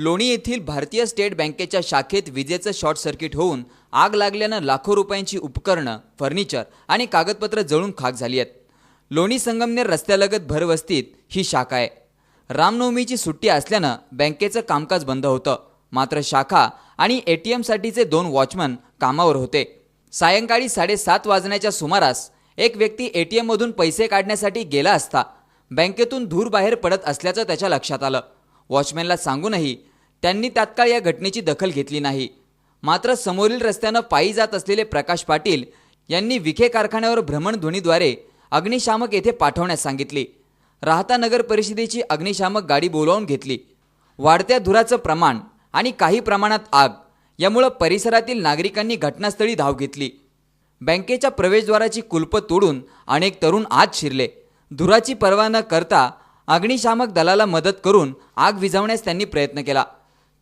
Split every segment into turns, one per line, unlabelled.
लोणी येथील भारतीय स्टेट बँकेच्या शाखेत विजेचं शॉर्ट सर्किट होऊन आग लागल्यानं लाखो रुपयांची उपकरणं फर्निचर आणि कागदपत्र जळून खाक झाली आहेत. लोणी संगमनेर रस्त्यालगत भरवस्तीत ही शाखा आहे. रामनवमीची सुट्टी असल्यानं बँकेचं कामकाज बंद होतं. मात्र शाखा आणि ए टी एमसाठीचे दोन वॉचमन कामावर होते. सायंकाळी साडेसात वाजण्याच्या सुमारास एक व्यक्ती ए टी एममधून पैसे काढण्यासाठी गेला असता बँकेतून धूर बाहेर पडत असल्याचं त्याच्या लक्षात आलं. वॉचमॅनला सांगूनही त्यांनी तात्काळ या घटनेची दखल घेतली नाही. मात्र समोरील रस्त्यानं पायी जात असलेले प्रकाश पाटील यांनी विखे कारखान्यावर भ्रमणध्वनीद्वारे अग्निशामक येथे पाठवण्यास सांगितली. राहता नगर परिषदेची अग्निशामक गाडी बोलावून घेतली. वाढत्या धुराचं प्रमाण आणि काही प्रमाणात आग यामुळं परिसरातील नागरिकांनी घटनास्थळी धाव घेतली. बँकेच्या प्रवेशद्वाराची कुलपं तोडून अनेक तरुण आत शिरले. धुराची पर्वा न करता अग्निशामक दलाला मदत करून आग विझवण्यास त्यांनी प्रयत्न केला.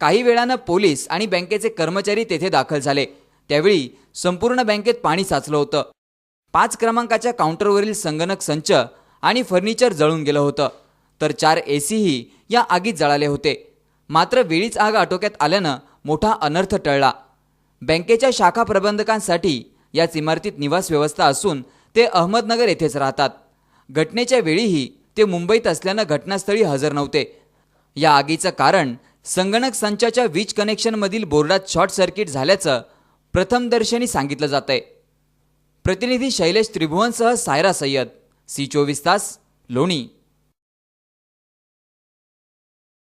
काही वेळानं पोलीस आणि बँकेचे कर्मचारी तेथे दाखल झाले. त्यावेळी संपूर्ण बँकेत पाणी साचलं होतं. पाच क्रमांकाच्या काउंटरवरील संगणक संच आणि फर्निचर जळून गेलं होतं. तर चार ए सीही या आगीत जळाले होते. मात्र वेळीच आग आटोक्यात आल्यानं मोठा अनर्थ टळला. बँकेच्या शाखा प्रबंधकांसाठी याच इमारतीत निवास व्यवस्था असून ते अहमदनगर येथेच राहतात. घटनेच्या वेळीही ते मुंबईत असल्यानं घटनास्थळी हजर नव्हते. या आगीचं कारण संगणक संचाच्या वीज कनेक्शनमधील बोर्डात शॉर्ट सर्किट झाल्याचं प्रथमदर्शनी सांगितलं जात आहे प्रतिनिधी शैलेश त्रिभुवनसह सायरा सय्यद सी चोवीस तास लोणी.